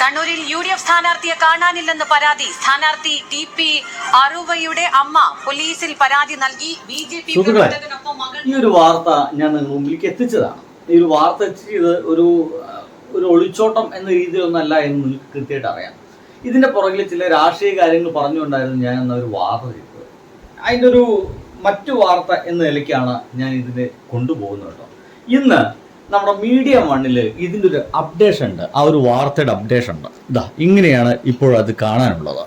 കണ്ണൂരിൽ U D F സ്ഥാനാർത്ഥിയെ കാണാനില്ലെന്ന് പരാതി. സ്ഥാനാർത്ഥി ടി പി അറുവയുടെ അമ്മ പോലീസിൽ പരാതി നൽകി. ബി ജെ പി ഈ ഒരു വാർത്ത ഞാൻ നിങ്ങളുടെ മുമ്പിലേക്ക് എത്തിച്ചതാണ്. ഈ ഒരു വാർത്ത എത്തിച്ചത് ഒരു ഒരു ഒളിച്ചോട്ടം എന്ന രീതിയിലൊന്നല്ല എന്ന് നിങ്ങൾക്ക് കൃത്യമായിട്ട് അറിയാം. ഇതിന്റെ പുറകിൽ ചില രാഷ്ട്രീയ കാര്യങ്ങൾ പറഞ്ഞുകൊണ്ടായിരുന്നു ഞാൻ എന്നൊരു വാർത്ത ചെയ്തത്. അതിന്റെ ഒരു മറ്റു വാർത്ത എന്ന നിലയ്ക്കാണ് ഞാൻ ഇതിനെ കൊണ്ടുപോകുന്നത് കേട്ടോ. ഇന്ന് നമ്മുടെ മീഡിയ മണ്ണിൽ ഇതിന്റെ ഒരു അപ്ഡേഷൻ ഉണ്ട്. ആ ഒരു വാർത്തയുടെ അപ്ഡേഷൻ ഉണ്ട്. ഇതാ ഇങ്ങനെയാണ് ഇപ്പോഴത് കാണാനുള്ളത്.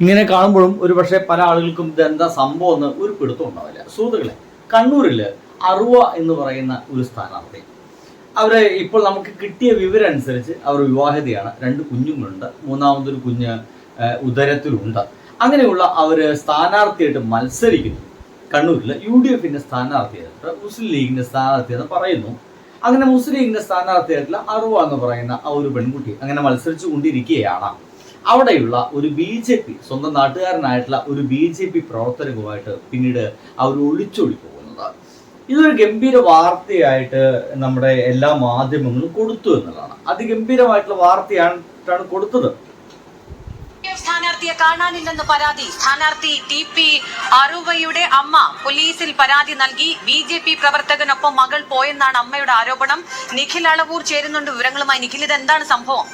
ഇങ്ങനെ കാണുമ്പോഴും ഒരു പക്ഷേ പല ആളുകൾക്കും ഇതെന്താ സംഭവം എന്ന് ഒരു പിടുത്തം ഉണ്ടാവില്ല. സുഹൃത്തുക്കളെ കണ്ണൂരിൽ അറുവ എന്ന് പറയുന്ന ഒരു സ്ഥാനാർത്ഥി. അവർ ഇപ്പോൾ നമുക്ക് കിട്ടിയ വിവരം അനുസരിച്ച് അവർ വിവാഹിതയാണ്. രണ്ട് കുഞ്ഞുങ്ങളുണ്ട്. മൂന്നാമതൊരു കുഞ്ഞ് ഉദരത്തിലുണ്ട്. അങ്ങനെയുള്ള അവർ സ്ഥാനാർത്ഥിയായിട്ട് മത്സരിക്കുന്നു. കണ്ണൂരിൽ യു ഡി എഫിന്റെ സ്ഥാനാർത്ഥിയായിട്ട് മുസ്ലിം ലീഗിന്റെ സ്ഥാനാർത്ഥി എന്ന് പറയുന്നു. അങ്ങനെ മുസ്ലിം ലീഗിന്റെ സ്ഥാനാർത്ഥിയായിട്ടുള്ള അറുവ എന്ന് പറയുന്ന ആ ഒരു പെൺകുട്ടി അങ്ങനെ മത്സരിച്ചു കൊണ്ടിരിക്കുകയാണ് അവിടെയുള്ള ഒരു ബി ജെ പി സ്വന്തം നാട്ടുകാരനായിട്ടുള്ള ഒരു ബി ജെ പി പ്രവർത്തനവുമായിട്ട് പിന്നീട് അവർ ഒളിച്ചൊളി പോകുന്നത്. ഇതൊരു ഗംഭീര വാർത്തയായിട്ട് നമ്മുടെ എല്ലാ മാധ്യമങ്ങളും കൊടുത്തു എന്നുള്ളതാണ്. അതിഗംഭീരമായിട്ടുള്ള വാർത്തയായിട്ടാണ് കൊടുത്തത്. സ്ഥാനാർത്ഥിയെ കാണാനില്ലെന്ന് പരാതി. സ്ഥാനാർത്ഥി ടി പി അറുവയുടെ അമ്മ പോലീസിൽ പരാതി നൽകി. ബി ജെ പി പ്രവർത്തകനൊപ്പം മകൾ പോയെന്നാണ് അമ്മയുടെ ആരോപണം. നിഖിൽ അളവൂർ ചേരുന്നുണ്ട് വിവരങ്ങളുമായി. നിഖിൽ ഇത് എന്താണ് സംഭവം?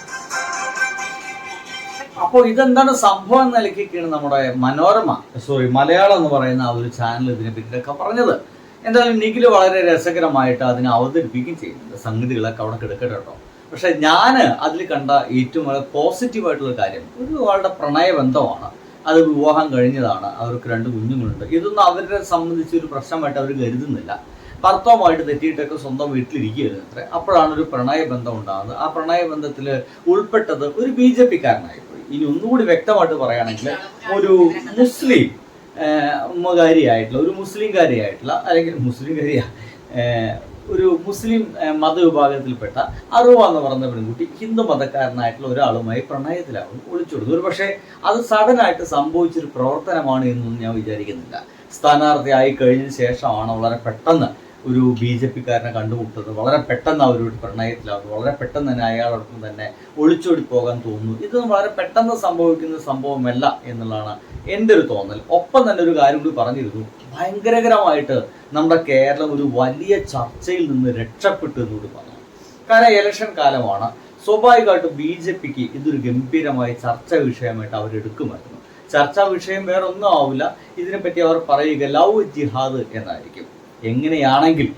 അപ്പോൾ ഇതെന്താണ് സംഭവം എന്ന് നമ്മുടെ മനോരമ സോറി മലയാളം എന്ന് പറയുന്ന ആ ഒരു ചാനൽ ഇതിനെ പറ്റിയൊക്കെ പറഞ്ഞത്. എന്തായാലും നിഖിൽ വളരെ രസകരമായിട്ട് അതിനെ അവതരിപ്പിക്കുകയും ചെയ്യുന്നുണ്ട്. സംഗതികളൊക്കെ അവിടെ കിടക്കട്ടെ കേട്ടോ. പക്ഷെ ഞാൻ അതിൽ കണ്ട ഏറ്റവും വളരെ പോസിറ്റീവായിട്ടുള്ള കാര്യം ഒരു ആളുടെ പ്രണയബന്ധമാണ്. അത് വിവാഹം കഴിഞ്ഞതാണ് അവർക്ക് രണ്ട് കുഞ്ഞുങ്ങളുണ്ട്. ഇതൊന്നും അവരെ സംബന്ധിച്ച് ഒരു പ്രശ്നമായിട്ട് അവർ കരുതുന്നില്ല. ഭർത്താവുമായിട്ട് തെറ്റിയിട്ടൊക്കെ സ്വന്തം വീട്ടിലിരിക്കുകയായിരുന്നു അത്ര. അപ്പോഴാണ് ഒരു പ്രണയബന്ധം ഉണ്ടാകുന്നത്. ആ പ്രണയബന്ധത്തിൽ ഉൾപ്പെട്ടത് ഒരു ബി ജെ പിക്കാരനായിപ്പോയി ഇനി ഒന്നുകൂടി വ്യക്തമായിട്ട് പറയുകയാണെങ്കിൽ ഒരു മുസ്ലിം കാര്യമായിട്ടുള്ള ഒരു മുസ്ലിംകാരിയായിട്ടുള്ള അല്ലെങ്കിൽ മുസ്ലിംകാരിയ ഒരു മുസ്ലിം മതവിഭാഗത്തിൽപ്പെട്ട അറുവ എന്ന് പറയുന്ന പെൺകുട്ടി ഹിന്ദു മതക്കാരനായിട്ടുള്ള ഒരാളുമായി പ്രണയത്തിലാവും ഒളിച്ചോടുന്നു. ഒരു പക്ഷേ അത് സഡനായിട്ട് സംഭവിച്ചൊരു പ്രവർത്തനമാണ് എന്നൊന്നും ഞാൻ വിചാരിക്കുന്നില്ല. സ്ഥാനാർത്ഥിയായി കഴിഞ്ഞ ശേഷമാണ് വളരെ പെട്ടെന്ന് ഒരു ബി ജെ പിക്കാരനെ കണ്ടുമുട്ടുന്നത്. വളരെ പെട്ടെന്ന് അവരോട് പ്രണയത്തിലാവുന്നു വളരെ പെട്ടെന്ന് തന്നെ അയാളോടൊപ്പം തന്നെ ഒളിച്ചോടി പോകാൻ തോന്നുന്നു. ഇതൊന്നും വളരെ പെട്ടെന്ന് സംഭവിക്കുന്ന സംഭവമല്ല എന്നുള്ളതാണ് എന്റെ ഒരു തോന്നൽ. ഒപ്പം തന്നെ ഒരു കാര്യം കൂടി പറഞ്ഞിരുന്നു. ഭയങ്കരകരമായിട്ട് നമ്മുടെ കേരളം ഒരു വലിയ ചർച്ചയിൽ നിന്ന് രക്ഷപ്പെട്ടു എന്നുകൂടി പറഞ്ഞു. കാരണം ഇലക്ഷൻ കാലമാണ്. സ്വാഭാവികമായിട്ടും ബി ജെ പിക്ക് ഇതൊരു ഗംഭീരമായ ചർച്ചാ വിഷയമായിട്ട് അവരെടുക്കുമായിരുന്നു ചർച്ചാ വിഷയം വേറൊന്നും ആവില്ല. ഇതിനെപ്പറ്റി അവർ പറയുക ലവ് ജിഹാദ് എന്നായിരിക്കും. എങ്ങനെയാണെങ്കിൽ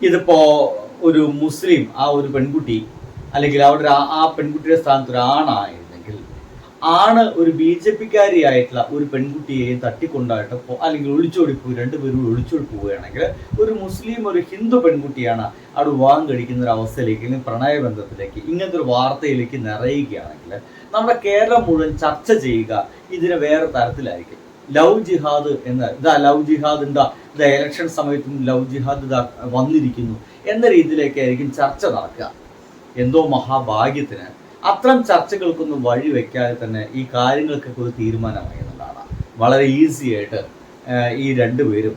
ഇതിപ്പോ ഒരു മുസ്ലിം ആ ഒരു പെൺകുട്ടി അല്ലെങ്കിൽ അവിടെ ആ- പെൺകുട്ടിയുടെ സ്ഥാനത്ത് ഒരു ആണായിരുന്നെങ്കിൽ ആണ് ഒരു ബി ജെ പിക്കാരിയായിട്ടുള്ള ഒരു പെൺകുട്ടിയെയും തട്ടിക്കൊണ്ടായിട്ട് അല്ലെങ്കിൽ ഒളിച്ചോടി പോയി രണ്ടുപേരും ഒളിച്ചോടി പോവുകയാണെങ്കിൽ ഒരു മുസ്ലിം ഒരു ഹിന്ദു പെൺകുട്ടിയാണ് അവിടെ വിവാഹം കഴിക്കുന്ന ഒരു അവസ്ഥയിലേക്ക് അല്ലെങ്കിൽ പ്രണയബന്ധത്തിലേക്ക് ഇങ്ങനത്തെ ഒരു വാർത്തയിലേക്ക് നിറയുകയാണെങ്കിൽ നമ്മുടെ കേരളം മുഴുവൻ ചർച്ച ചെയ്യുക ഇതിനെ വേറെ തരത്തിലായിരിക്കും. ലവ് ജിഹാദ് എന്ന് ഇതാ ലവ് ജിഹാദ് ഉണ്ടാ ഇതാ ഇലക്ഷൻ സമയത്തും ലവ് ജിഹാദ് ഇതാ വന്നിരിക്കുന്നു എന്ന രീതിയിലേക്കായിരിക്കും ചർച്ച നടക്കുക. എന്തോ മഹാഭാഗ്യത്തിന് അത്തരം ചർച്ചകൾക്കൊന്നും വഴി വെക്കാതെ തന്നെ ഈ കാര്യങ്ങൾക്കൊക്കെ ഒരു തീരുമാനമായി എന്നുള്ളതാണ്. വളരെ ഈസി ആയിട്ട് ഈ രണ്ടുപേരും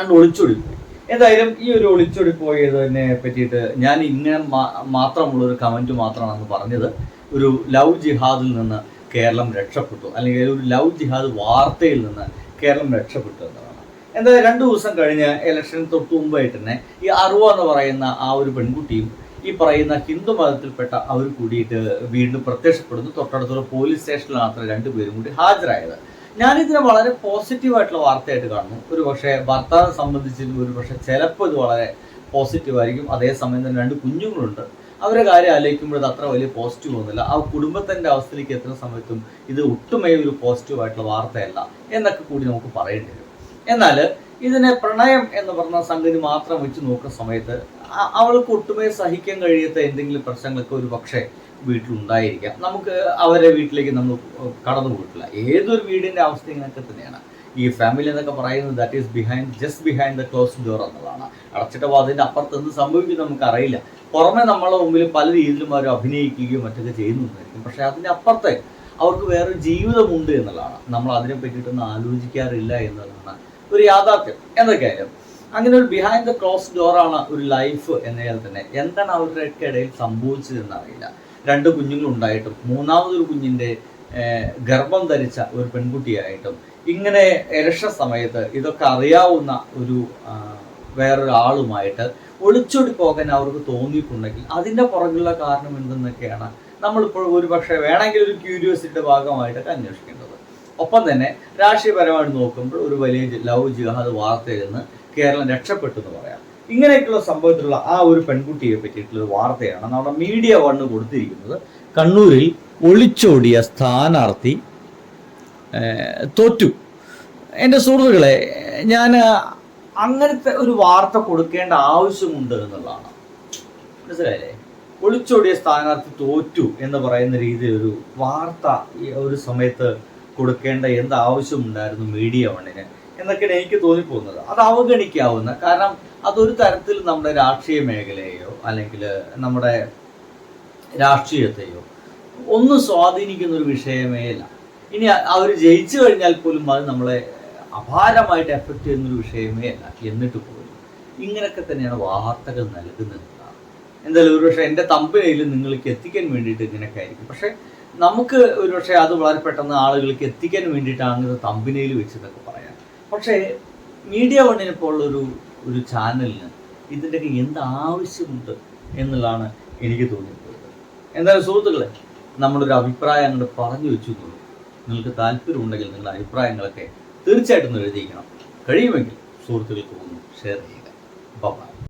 അന്ന് ഒളിച്ചൊടി പോയി. എന്തായാലും ഈ ഒരു ഒളിച്ചൊടി പോയതിനെ പറ്റിയിട്ട് ഞാൻ ഇങ്ങനെ മാത്രമുള്ള ഒരു കമന്റ് മാത്രമാണ് പറഞ്ഞത്. ഒരു ലവ് ജിഹാദിൽ നിന്ന് കേരളം രക്ഷപ്പെട്ടു. അല്ലെങ്കിൽ ഒരു ലവ് ജിഹാദ് വാർത്തയിൽ നിന്ന് കേരളം രക്ഷപ്പെട്ടു എന്നതാണ്. എന്തായാലും രണ്ട് ദിവസം കഴിഞ്ഞ് ഇലക്ഷൻ തൊട്ട് മുമ്പായിട്ട് തന്നെ ഈ അറുവ എന്ന് പറയുന്ന ആ ഒരു പെൺകുട്ടിയും ഈ പറയുന്ന ഹിന്ദു മതത്തിൽപ്പെട്ട അവർ കൂടിയിട്ട് വീണ്ടും പ്രത്യക്ഷപ്പെടുന്നു. തൊട്ടടുത്തുള്ള പോലീസ് സ്റ്റേഷനിൽ അത്ര രണ്ടുപേരും കൂടി ഹാജരായത്. ഞാനിതിനെ വളരെ പോസിറ്റീവായിട്ടുള്ള വാർത്തയായിട്ട് കാണുന്നു. ഒരു പക്ഷേ ഭർത്താവിനെ സംബന്ധിച്ച് ഒരു പക്ഷേ ചിലപ്പോൾ ഇത് വളരെ പോസിറ്റീവായിരിക്കും അതേസമയം തന്നെ രണ്ട് കുഞ്ഞുങ്ങളുണ്ട്. അവരെ കാര്യം ആലോചിക്കുമ്പോൾ അത് അത്ര വലിയ പോസിറ്റീവ് ഒന്നുമില്ല. ആ കുടുംബത്തിന്റെ അവസ്ഥയിലേക്ക് എത്തുന്ന സമയത്തും ഇത് ഒട്ടുമേ ഒരു പോസിറ്റീവ് ആയിട്ടുള്ള വാർത്തയല്ല എന്നൊക്കെ കൂടി നമുക്ക് പറയേണ്ടി വരും. എന്നാൽ ഇതിനെ പ്രണയം എന്ന് പറഞ്ഞ സംഗതി മാത്രം വെച്ച് നോക്കുന്ന സമയത്ത് അവൾക്ക് ഒട്ടുമേ സഹിക്കാൻ കഴിയാത്ത എന്തെങ്കിലും പ്രശ്നങ്ങൾക്ക് ഒരു പക്ഷേ വീട്ടിലുണ്ടായിരിക്കാം. നമുക്ക് അവരുടെ വീട്ടിലേക്ക് നമ്മൾ കടന്നു പോയിട്ടില്ല. ഏതൊരു വീടിന്റെ അവസ്ഥ ഇങ്ങനെയൊക്കെ തന്നെയാണ്. ഈ ഫാമിലി എന്നൊക്കെ പറയുന്നത് that is behind just behind the close door എന്നുള്ളതാണ് അടച്ചിട്ട വാതിന്റെ അപ്പുറത്ത് എന്ത് സംഭവിക്കും നമുക്ക് അറിയില്ല പുറമെ നമ്മളെ മുമ്പിൽ പല രീതിയിലും അവർ അഭിനയിക്കുകയും മറ്റൊക്കെ ചെയ്യുന്നുണ്ടായിരിക്കും. പക്ഷേ അതിന്റെ അപ്പുറത്തെ അവർക്ക് വേറൊരു ജീവിതമുണ്ട് എന്നുള്ളതാണ്. നമ്മൾ അതിനെ പറ്റിയിട്ടൊന്നും ആലോചിക്കാറില്ല എന്നുള്ളതാണ് ഒരു യാഥാർത്ഥ്യം. എന്തൊക്കെയായാലും അങ്ങനെ ഒരു ബിഹൈൻഡ് ദ ക്ലോസ് ഡോറാണ് ഒരു ലൈഫ് എന്നതിൽ തന്നെ. എന്താണ് അവരുടെ ഇടയിൽ സംഭവിച്ചതെന്ന് അറിയില്ല. രണ്ട് കുഞ്ഞുങ്ങളുണ്ടായിട്ടും മൂന്നാമതൊരു കുഞ്ഞിന്റെ ഗർഭം ധരിച്ച ഒരു പെൺകുട്ടിയായിട്ടും. ഇങ്ങനെ ഇരക്ഷ സമയത്ത് ഇതൊക്കെ അറിയാവുന്ന ഒരു വേറൊരാളുമായിട്ട് ഒളിച്ചോടി പോകാൻ അവർക്ക് തോന്നിയിട്ടുണ്ടെങ്കിൽ അതിന്റെ പുറകിലുള്ള കാരണം എന്തെന്നൊക്കെയാണ് നമ്മളിപ്പോൾ ഒരു പക്ഷേ വേണമെങ്കിൽ ഒരു ക്യൂരിയോസിറ്റിയുടെ ഭാഗമായിട്ടൊക്കെ അന്വേഷിക്കേണ്ടത്. ഒപ്പം തന്നെ രാഷ്ട്രീയപരമായിട്ട് നോക്കുമ്പോൾ ഒരു വലിയ ലവ് ജിഹാദ് വാർത്തയിൽ നിന്ന് കേരളം രക്ഷപ്പെട്ടു എന്ന് പറയാം. ഇങ്ങനെയൊക്കെയുള്ള സംഭവത്തിലുള്ള ആ ഒരു പെൺകുട്ടിയെ പറ്റിയിട്ടുള്ള വാർത്തയാണ് നമ്മുടെ മീഡിയ വണ്ണ് കൊടുത്തിരിക്കുന്നത്. കണ്ണൂരിൽ ഒളിച്ചോടിയ സ്ഥാനാർത്ഥി തോറ്റു. എന്റെ സുഹൃത്തുക്കളെ ഞാൻ അങ്ങനത്തെ ഒരു വാർത്ത കൊടുക്കേണ്ട ആവശ്യമുണ്ട് എന്നുള്ളതാണ്. മനസ്സിലായില്ലേ? ഒളിച്ചോടിയ സ്ഥാനാർത്ഥി തോറ്റു എന്ന് പറയുന്ന രീതിയിൽ ഒരു വാർത്ത ഒരു സമയത്ത് കൊടുക്കേണ്ട എന്ത് ആവശ്യമുണ്ടായിരുന്നു മീഡിയ വണ്ണിന്? എന്നൊക്കെയാണ് എനിക്ക് തോന്നിപ്പോകുന്നത്. അത് അവഗണിക്കാവുന്ന കാരണം അതൊരു തരത്തിൽ നമ്മുടെ രാഷ്ട്രീയ മേഖലയെയോ അല്ലെങ്കിൽ നമ്മുടെ രാഷ്ട്രീയത്തെയോ ഒന്നും സ്വാധീനിക്കുന്ന ഒരു വിഷയമേ അല്ല. ഇനി അവർ ജയിച്ചു കഴിഞ്ഞാൽ പോലും അത് നമ്മളെ അപാരമായിട്ട് എഫക്റ്റ് ചെയ്യുന്നൊരു വിഷയമേ അല്ല എന്നിട്ട് പോലും. ഇങ്ങനെയൊക്കെ തന്നെയാണ് വാർത്തകൾ നൽകുന്നത്. എന്തായാലും ഒരുപക്ഷെ എന്റെ തമ്പനയിൽ നിങ്ങൾക്ക് എത്തിക്കാൻ വേണ്ടിയിട്ട് ഇങ്ങനെയൊക്കെ ആയിരിക്കും. പക്ഷെ നമുക്ക് ഒരുപക്ഷെ അത് വളരെ പെട്ടെന്ന് ആളുകൾക്ക് എത്തിക്കാൻ വേണ്ടിയിട്ടാണ് ഇത് തമ്പനയിൽ വെച്ചതൊക്കെ പറയാം. പക്ഷേ മീഡിയ വണ്ണിനെ പോലുള്ളൊരു ഒരു ചാനലിന് ഇതിന്റെയൊക്കെ എന്ത് ആവശ്യമുണ്ട് എന്നുള്ളതാണ് എനിക്ക് തോന്നിയിട്ടുള്ളത്. എന്തായാലും സുഹൃത്തുക്കളെ നമ്മളൊരു അഭിപ്രായം അങ്ങോട്ട് പറഞ്ഞു വെച്ചു നിങ്ങൾക്ക് താല്പര്യമുണ്ടെങ്കിൽ നിങ്ങളുടെ അഭിപ്രായങ്ങളൊക്കെ തീർച്ചയായിട്ടും എഴുതിയിരിക്കണം. കഴിയുമെങ്കിൽ സുഹൃത്തുക്കൾക്ക് ഒന്ന് ഷെയർ ചെയ്യുക. ബൈ